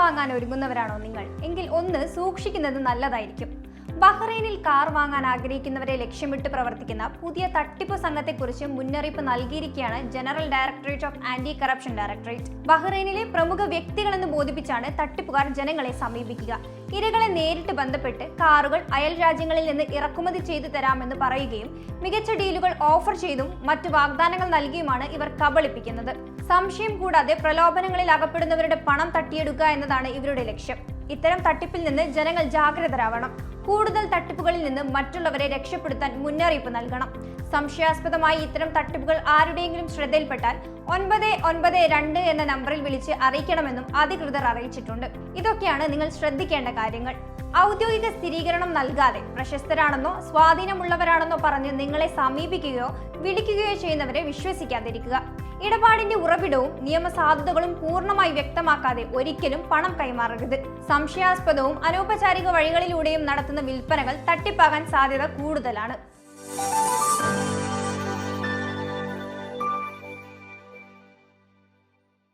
വാങ്ങാൻ ഒരുങ്ങുന്നവരാണോ നിങ്ങൾ? എങ്കിൽ ഒന്ന് സൂക്ഷിക്കുന്നത് നല്ലതായിരിക്കും. ബഹ്റൈനിൽ കാർ വാങ്ങാൻ ആഗ്രഹിക്കുന്നവരെ ലക്ഷ്യമിട്ട് പ്രവർത്തിക്കുന്ന പുതിയ തട്ടിപ്പ് സംഘത്തെക്കുറിച്ച് മുന്നറിയിപ്പ് നൽകിയിരിക്കുകയാണ് general directorate of anti corruption directorate. ബഹ്റൈനിലെ പ്രമുഖ വ്യക്തികളെന്ന് ബോധിപ്പിച്ചാണ് തട്ടിപ്പുകാർ ജനങ്ങളെ സമീപിക്കുക. ഇരകളെ നേരിട്ട് ബന്ധപ്പെട്ട് കാറുകൾ അയൽ രാജ്യങ്ങളിൽ നിന്ന് ഇറക്കുമതി ചെയ്തു തരാമെന്ന് പറയുകയും മികച്ച ഡീലുകൾ ഓഫർ ചെയ്തും മറ്റു വാഗ്ദാനങ്ങൾ നൽകിയുമാണ് ഇവർ കബളിപ്പിക്കുന്നത്. സംശയം കൂടാതെ പ്രലോഭനങ്ങളിൽ അകപ്പെടുന്നവരുടെ പണം തട്ടിയെടുക്കുക എന്നതാണ് ഇവരുടെ ലക്ഷ്യം. ഇത്തരം തട്ടിപ്പിൽ നിന്ന് ജനങ്ങൾ ജാഗ്രതരാവണം. കൂടുതൽ തട്ടിപ്പുകളിൽ നിന്ന് മറ്റുള്ളവരെ രക്ഷപ്പെടുത്താൻ മുന്നറിയിപ്പ് നൽകണം. സംശയാസ്പദമായി ഇത്തരം തട്ടിപ്പുകൾ ആരുടെയെങ്കിലും ശ്രദ്ധയിൽപ്പെട്ടാൽ ഒൻപത് ഒൻപത് രണ്ട് എന്ന നമ്പറിൽ വിളിച്ച് അറിയിക്കണമെന്നും അധികൃതർ അറിയിച്ചിട്ടുണ്ട്. ഇതൊക്കെയാണ് നിങ്ങൾ ശ്രദ്ധിക്കേണ്ട കാര്യങ്ങൾ. ഔദ്യോഗിക സ്ഥിരീകരണം നൽകാതെ പ്രശസ്തരാണെന്നോ സ്വാധീനമുള്ളവരാണെന്നോ പറഞ്ഞ് നിങ്ങളെ സമീപിക്കുകയോ വിളിക്കുകയോ ചെയ്യുന്നവരെ വിശ്വസിക്കാതിരിക്കുക. ഇടപാടിന്റെ ഉറവിടവും നിയമസാധുതകളും പൂർണമായി വ്യക്തമാക്കാതെ ഒരിക്കലും പണം കൈമാറരുത്. സംശയാസ്പദവും അനൗപചാരിക വഴികളിലൂടെയും നടത്തുന്ന വിൽപ്പനകൾ തട്ടിപ്പാകാൻ സാധ്യത കൂടുതലാണ്.